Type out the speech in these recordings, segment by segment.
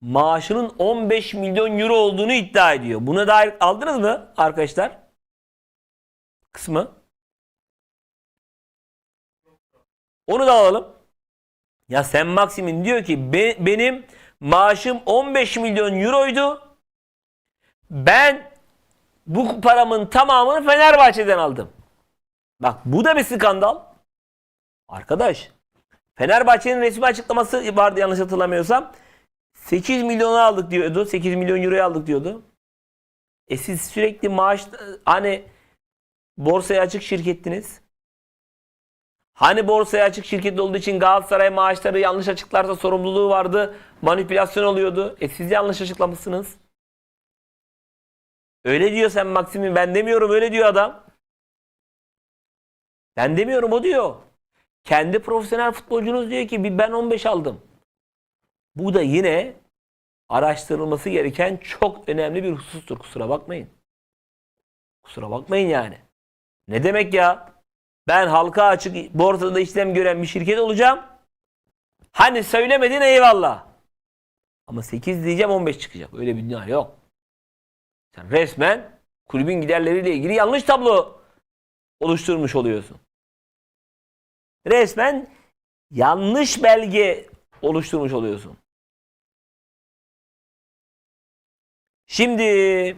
maaşının 15 milyon euro olduğunu iddia ediyor. Buna dair aldınız mı arkadaşlar? Kısmı. Onu da alalım. Ya sen Maxim'in diyor ki "Be- benim maaşım 15 milyon euroydu. Ben bu paramın tamamını Fenerbahçe'den aldım. Bak bu da bir skandal. Arkadaş Fenerbahçe'nin resmi açıklaması vardı yanlış hatırlamıyorsam. 8 milyonu aldık diyordu. 8 milyon euroyu aldık diyordu. E siz sürekli maaş hani borsaya açık şirkettiniz. Hani borsaya açık şirket olduğu için Galatasaray maaşları yanlış açıklarsa sorumluluğu vardı. Manipülasyon oluyordu. E siz yanlış açıklamışsınız. Öyle diyor sen Maksim'in. Ben demiyorum öyle diyor adam. Ben demiyorum o diyor. Kendi profesyonel futbolcunuz diyor ki "Bir ben 15 aldım. Bu da yine araştırılması gereken çok önemli bir husustur. Kusura bakmayın. Kusura bakmayın yani. Ne demek ya? Ben halka açık borsada işlem gören bir şirket olacağım. Hani söylemedin eyvallah. Ama 8 diyeceğim 15 çıkacak. Öyle bir dünya yok. Sen resmen kulübün giderleriyle ilgili yanlış tablo oluşturmuş oluyorsun. Resmen yanlış belge oluşturmuş oluyorsun. Şimdi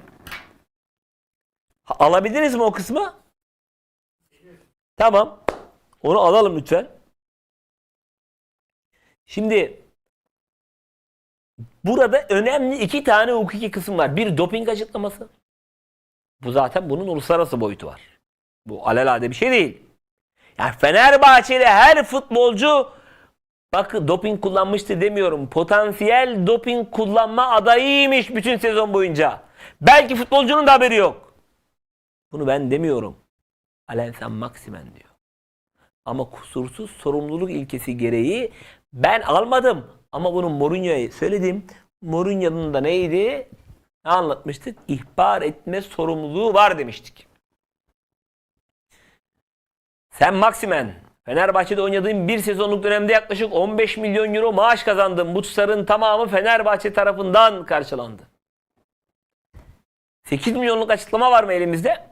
alabildiniz mi o kısmı? Tamam. Onu alalım lütfen. Şimdi burada önemli iki tane hukuki kısım var. Bir doping açıklaması. Bu zaten bunun uluslararası boyutu var. Bu alelade bir şey değil. Yani Fenerbahçe'de her futbolcu bakın doping kullanmıştı demiyorum. Potansiyel doping kullanma adayıymış bütün sezon boyunca. Belki futbolcunun da haberi yok. Bunu ben demiyorum. Alensen Maximen diyor. Ama kusursuz sorumluluk ilkesi gereği ben almadım. Ama bunu Mourinho'ya söyledim. Mourinho'nun da neydi? Ne anlatmıştık? İhbar etme sorumluluğu var demiştik. Sen Maximen, Fenerbahçe'de oynadığın bir sezonluk dönemde yaklaşık 15 milyon euro maaş kazandın. Bu tutarın tamamı Fenerbahçe tarafından karşılandı. 8 milyonluk açıklama var mı elimizde?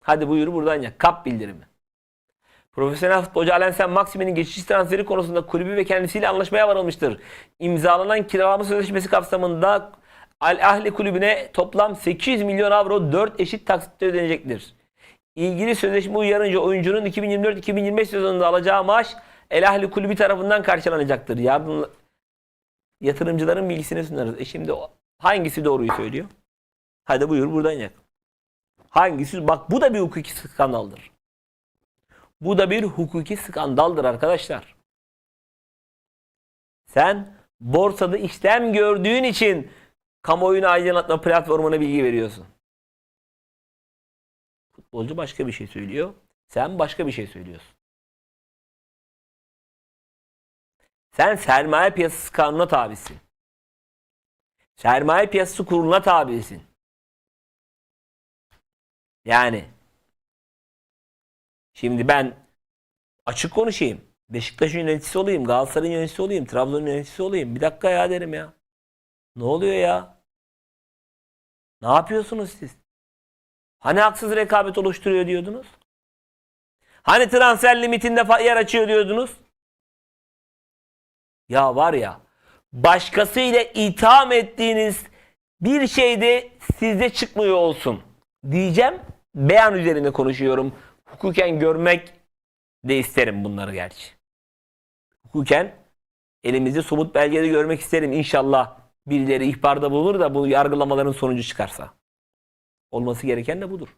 Hadi buyur buradan ya. Kap bildirimi. Profesyonel futbolcu Alensen Maksime'nin geçici transferi konusunda kulübü ve kendisiyle anlaşmaya varılmıştır. İmzalanan kiralama sözleşmesi kapsamında Al Ahli kulübüne toplam 8 milyon avro 4 eşit taksitle ödenecektir. İlgili sözleşme uyarınca oyuncunun 2024-2025 sezonunda alacağı maaş El Ahli kulübü tarafından karşılanacaktır. Yardım yatırımcıların bilgisini sunarız. E şimdi hangisi doğruyu söylüyor? Hadi buyur buradan yak. Hangisi? Bak bu da bir hukuki skandaldır. Bu da bir hukuki skandaldır arkadaşlar. Sen borsada işlem gördüğün için kamuoyunu aydınlatma platformuna bilgi veriyorsun. Futbolcu başka bir şey söylüyor. Sen başka bir şey söylüyorsun. Sen sermaye piyasası kanuna tabisin. Sermaye piyasası kuruluna tabisin. Yani şimdi ben açık konuşayım. Beşiktaş'ın yöneticisi olayım, Galatasaray'ın yöneticisi olayım, Trabzon'un yöneticisi olayım. Bir dakika ya derim ya. Ne oluyor ya? Ne yapıyorsunuz siz? Hani haksız rekabet oluşturuyor diyordunuz? Hani transfer limitinde yer açıyor diyordunuz? Ya var ya başkasıyla itham ettiğiniz bir şey de sizde çıkmıyor olsun diyeceğim. Beyan üzerine konuşuyorum. Hukuken görmek de isterim bunları gerçi. Hukuken elimizde somut belgeleri görmek isterim. İnşallah birileri ihbarda bulunur da bu yargılamaların sonucu çıkarsa. Olması gereken de budur.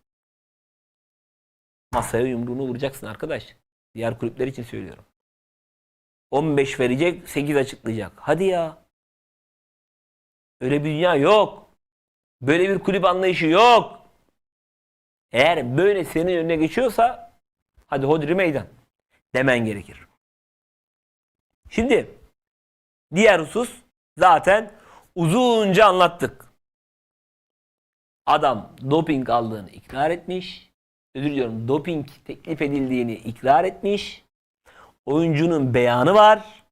Masaya yumruğunu vuracaksın arkadaş. Diğer kulüpler için söylüyorum. 15 verecek, 8 açıklayacak. Hadi ya. Öyle bir dünya yok. Böyle bir kulüp anlayışı yok. Eğer böyle senin önüne geçiyorsa hadi hodri meydan demen gerekir. Şimdi diğer husus zaten uzunca anlattık. Adam doping aldığını ikrar etmiş. Özür diliyorum doping teklif edildiğini ikrar etmiş. Oyuncunun beyanı var.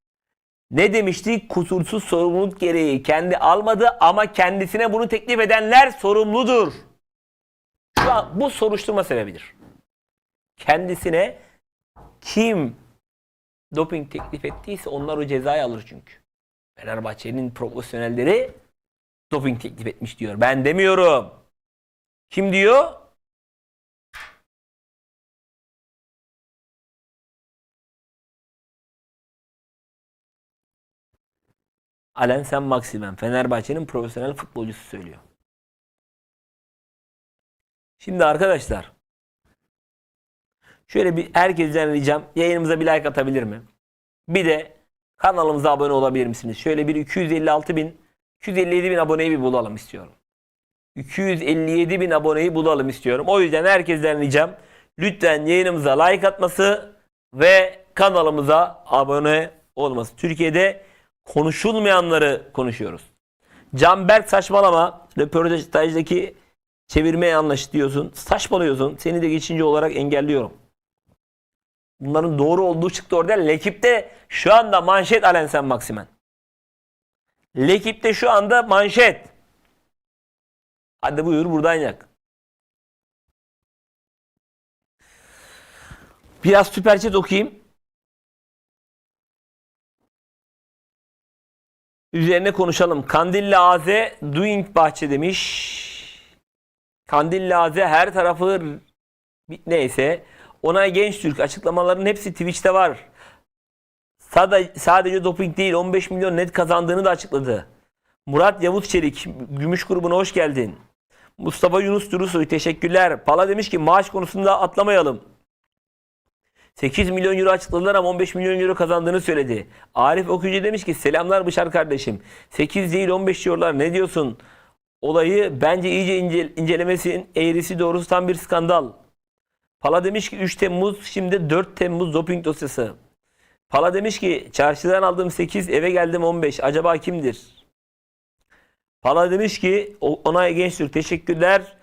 Ne demişti? Kusursuz sorumluluk gereği kendi almadı ama kendisine bunu teklif edenler sorumludur. Şu an bu soruşturma sebebidir. Kendisine kim doping teklif ettiyse onlar o cezayı alır çünkü. Fenerbahçe'nin profesyonelleri doping teklif etmiş diyor. Ben demiyorum. Kim diyor? Alen Sen Maximen. Fenerbahçe'nin profesyonel futbolcusu söylüyor. Şimdi arkadaşlar şöyle bir herkesten ricam yayınımıza bir like atabilir mi? Bir de kanalımıza abone olabilir misiniz? Şöyle bir 256 bin 257 bin aboneyi bir bulalım istiyorum. 257 bin aboneyi bulalım istiyorum. O yüzden herkesten ricam lütfen yayınımıza like atması ve kanalımıza abone olması. Türkiye'de konuşulmayanları konuşuyoruz. Canberk saçmalama. Röportajdaki çevirme yanlış diyorsun. Saçmalıyorsun. Seni de geçince olarak engelliyorum. Bunların doğru olduğu çıktı orada. Lekip'te şu anda manşet Alensen Maksimen. Lekip'te şu anda manşet. Hadi buyur buradan yak. Biraz süper chat okuyayım. Üzerine konuşalım. Kandilli Aze Doing Bahçe demiş. Kandilli Aze her tarafı neyse. Onay Gençtürk açıklamaların hepsi Twitch'te var. Sadece, sadece doping değil 15 milyon net kazandığını da açıkladı. Murat Yavuz Çelik Gümüş grubuna hoş geldin. Mustafa Yunus Durusoy teşekkürler. Pala demiş ki maaş konusunda atlamayalım. 8 milyon euro açıkladılar ama 15 milyon euro kazandığını söyledi. Arif Okuyucu demiş ki selamlar Bışar kardeşim. 8 değil 15 diyorlar ne diyorsun? Olayı bence iyice ince, incelemesin. Eğrisi doğrusu tam bir skandal. Pala demiş ki 3 Temmuz şimdi 4 Temmuz doping dosyası. Pala demiş ki çarşıdan aldığım 8 eve geldim 15. Acaba kimdir? Pala demiş ki "O- Onay Gençtürk teşekkürler.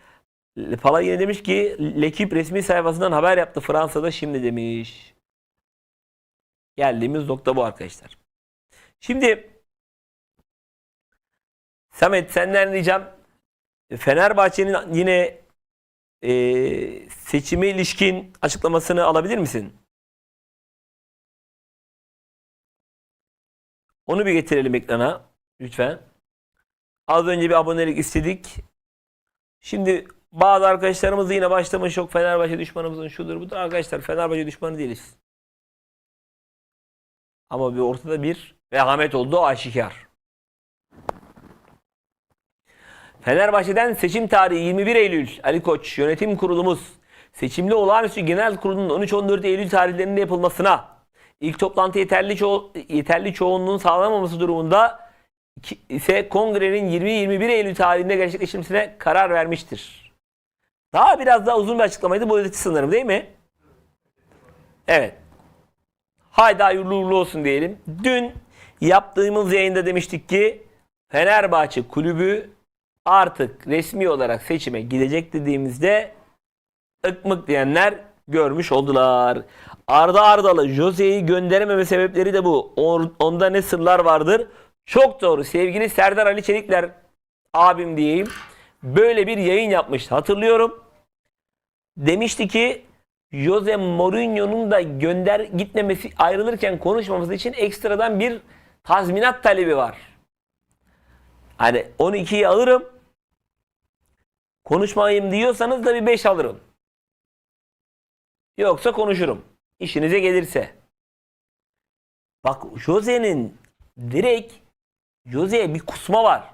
Pala yine demiş ki Lekip resmi sayfasından haber yaptı Fransa'da şimdi demiş. Geldiğimiz nokta bu arkadaşlar. Şimdi Samet senden ricam Fenerbahçe'nin yine e, seçime ilişkin açıklamasını alabilir misin? Onu bir getirelim ekrana lütfen. Az önce bir abonelik istedik. Şimdi bazı arkadaşlarımız da yine başlamış yok Fenerbahçe düşmanımızın şudur budur. Arkadaşlar Fenerbahçe düşmanı değiliz. Ama bir ortada bir vehamet olduğu aşikar. Fenerbahçe'den seçim tarihi 21 Eylül Ali Koç yönetim kurulumuz seçimli olağanüstü genel kurulunun 13-14 Eylül tarihlerinde yapılmasına ilk toplantı yeterli, ço- yeterli çoğunluğun sağlanamaması durumunda ise kongrenin 20-21 Eylül tarihinde gerçekleşmesine karar vermiştir. Daha biraz daha uzun bir açıklamaydı bu ötesi sanırım değil mi? Evet. Haydi hayırlı uğurlu olsun diyelim. Dün yaptığımız yayında demiştik ki Fenerbahçe kulübü artık resmi olarak seçime gidecek dediğimizde ıkmık diyenler görmüş oldular. Arda Ardalı Jose'yi gönderememe sebepleri de bu. On- Onda ne sırlar vardır? Çok doğru. Sevgili Serdar Ali Çelikler abim diyeyim. Böyle bir yayın yapmış. Hatırlıyorum. Demişti ki Jose Mourinho'nun da gönder gitmemesi ayrılırken konuşmaması için ekstradan bir tazminat talebi var. Hani 12'yi alırım. Konuşmayayım diyorsanız da bir 5 alırım. Yoksa konuşurum. İşinize gelirse. Bak Jose'nin direkt Jose'ye bir kusma var.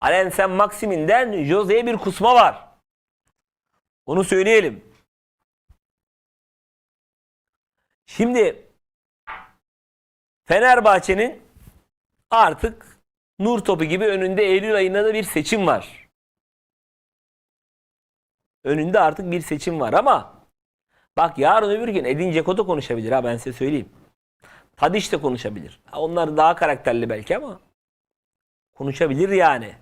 Alensen Maximin'den Jose'ye bir kusma var. Onu söyleyelim. Şimdi Fenerbahçe'nin artık nur topu gibi önünde Eylül ayında da bir seçim var. Önünde artık bir seçim var ama bak yarın öbür gün Edin Dzeko da konuşabilir ha ben size söyleyeyim. Tadiş de konuşabilir. Onlar daha karakterli belki ama konuşabilir yani.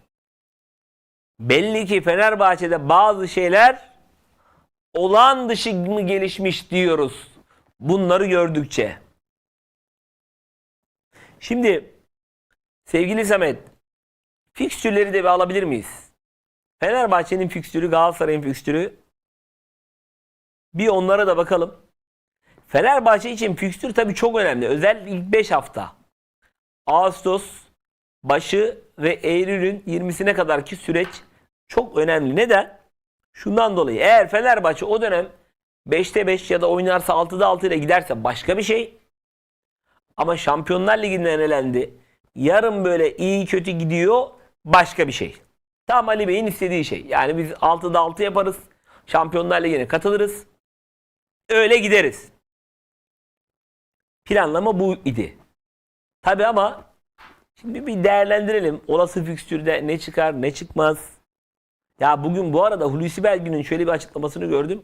Belli ki Fenerbahçe'de bazı şeyler olağan dışı mı gelişmiş diyoruz. Bunları gördükçe. Şimdi sevgili Samet fikstürleri de bir alabilir miyiz? Fenerbahçe'nin fikstürü, Galatasaray'ın fikstürü. Bir onlara da bakalım. Fenerbahçe için fikstür tabii çok önemli. Özellikle ilk 5 hafta. Ağustos başı ve Eylül'ün 20'sine kadarki süreç çok önemli. Neden? Şundan dolayı eğer Fenerbahçe o dönem 5'te 5 ya da oynarsa 6'da 6 ile giderse başka bir şey. Ama Şampiyonlar Ligi'nden elendi. Yarın böyle iyi kötü gidiyor başka bir şey. Tam Ali Bey'in istediği şey. Yani biz 6'da 6 yaparız. Şampiyonlar Ligi'ne katılırız. Öyle gideriz. Planlama bu idi. Tabi ama şimdi bir değerlendirelim. Olası fikstürde ne çıkar ne çıkmaz. Ya bugün bu arada Hulusi Belgün'ün şöyle bir açıklamasını gördüm.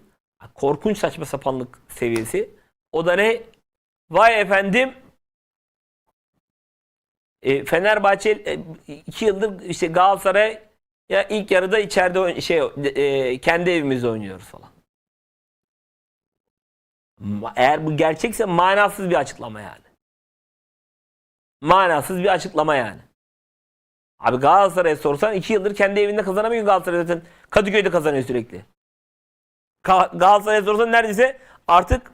Korkunç saçma sapanlık seviyesi. O da ne? Vay efendim e, Fenerbahçe e, iki yıldır işte Galatasaray ya ilk yarıda içeride şey e, kendi evimizde oynuyoruz falan. Eğer bu gerçekse manasız bir açıklama yani. Manasız bir açıklama yani. Abi Galatasaray'a sorsan iki yıldır kendi evinde kazanamıyor Galatasaray zaten. Kadıköy'de kazanıyor sürekli. Galatasaray'a sorsan neredeyse artık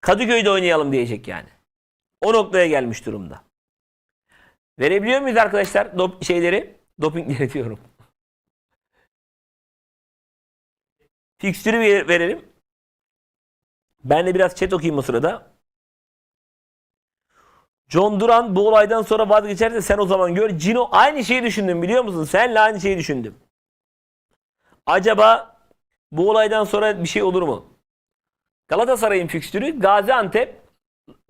Kadıköy'de oynayalım diyecek yani. O noktaya gelmiş durumda. Verebiliyor muyuz arkadaşlar dop- şeyleri? Dopingleri diyorum. Fikstürü ver- verelim. Ben de biraz chat okuyayım o sırada. John Duran bu olaydan sonra vazgeçerse sen o zaman gör. Cino aynı şeyi düşündüm biliyor musun? Senle aynı şeyi düşündüm. Acaba bu olaydan sonra bir şey olur mu? Galatasaray'ın fikstürü Gaziantep,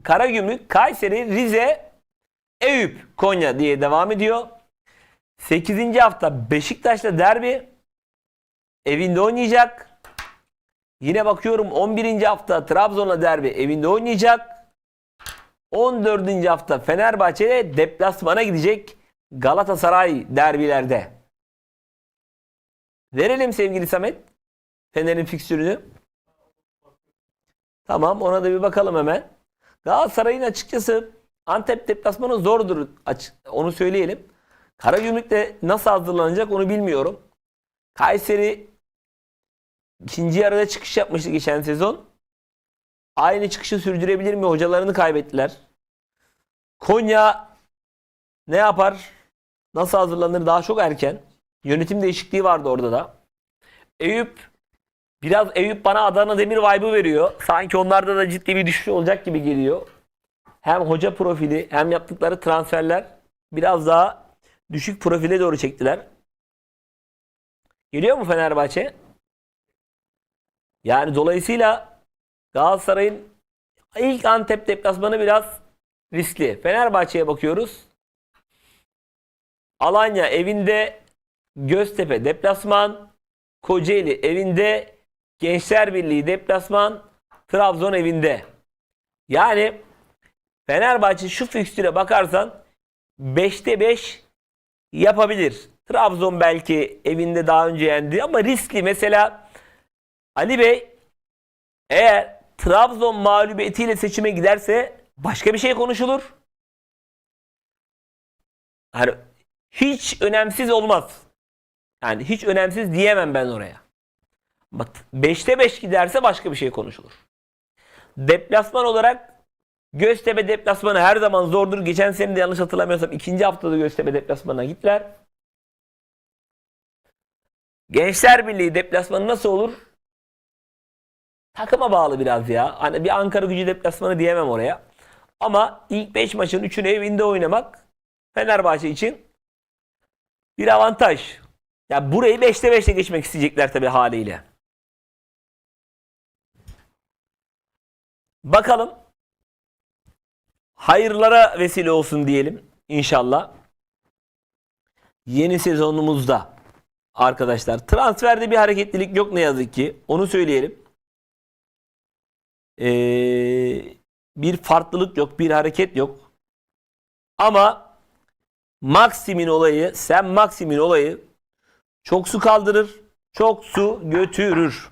Karagümrük, Kayseri, Rize, Eyüp, Konya diye devam ediyor. 8. hafta Beşiktaş'la derbi evinde oynayacak. Yine bakıyorum 11. hafta Trabzon'la derbi evinde oynayacak. 14. hafta Fenerbahçe'de deplasmana gidecek Galatasaray derbilerde. Verelim sevgili Samet. Fener'in fikstürünü. Tamam ona da bir bakalım hemen. Galatasaray'ın açıkçası Antep deplasmanı zordur. Onu söyleyelim. Karagümrük'te nasıl hazırlanacak onu bilmiyorum. Kayseri ikinci yarıda çıkış yapmıştı geçen sezon. Aynı çıkışı sürdürebilir mi? Hocalarını kaybettiler. Konya ne yapar? Nasıl hazırlanır? Daha çok erken. Yönetim değişikliği vardı orada da. Eyüp biraz Eyüp bana Adana Demir vibe'ı veriyor. Sanki onlarda da ciddi bir düşüş olacak gibi geliyor. Hem hoca profili hem yaptıkları transferler biraz daha düşük profile doğru çektiler. Geliyor mu Fenerbahçe? Yani dolayısıyla Galatasaray'ın ilk Antep deplasmanı biraz riskli. Fenerbahçe'ye bakıyoruz. Alanya evinde Göztepe deplasman, Kocaeli evinde, Gençler Birliği deplasman, Trabzon evinde. Yani Fenerbahçe şu fikstüre bakarsan 5'te 5 yapabilir. Trabzon belki evinde daha önce yendi ama riskli. Mesela Ali Bey eğer Trabzon mağlubiyetiyle seçime giderse başka bir şey konuşulur. Hani hiç önemsiz olmaz. Yani hiç önemsiz diyemem ben oraya. Bak 5'te 5 giderse başka bir şey konuşulur. Deplasman olarak Göztepe deplasmanı her zaman zordur. Geçen sene de yanlış hatırlamıyorsam ikinci haftada Göztepe deplasmanına gittiler. Gençler Birliği deplasmanı nasıl olur? Takıma bağlı biraz ya. Hani bir Ankara gücü deplasmanı diyemem oraya. Ama ilk 5 maçın 3'ünü evinde oynamak Fenerbahçe için bir avantaj. Ya burayı 5'te 5'te geçmek isteyecekler tabii haliyle. Bakalım. Hayırlara vesile olsun diyelim inşallah. Yeni sezonumuzda arkadaşlar transferde bir hareketlilik yok ne yazık ki. Onu söyleyelim. Ee, bir farklılık yok, bir hareket yok. Ama Maxim'in olayı, Sen Maxim'in olayı çok su kaldırır, çok su götürür.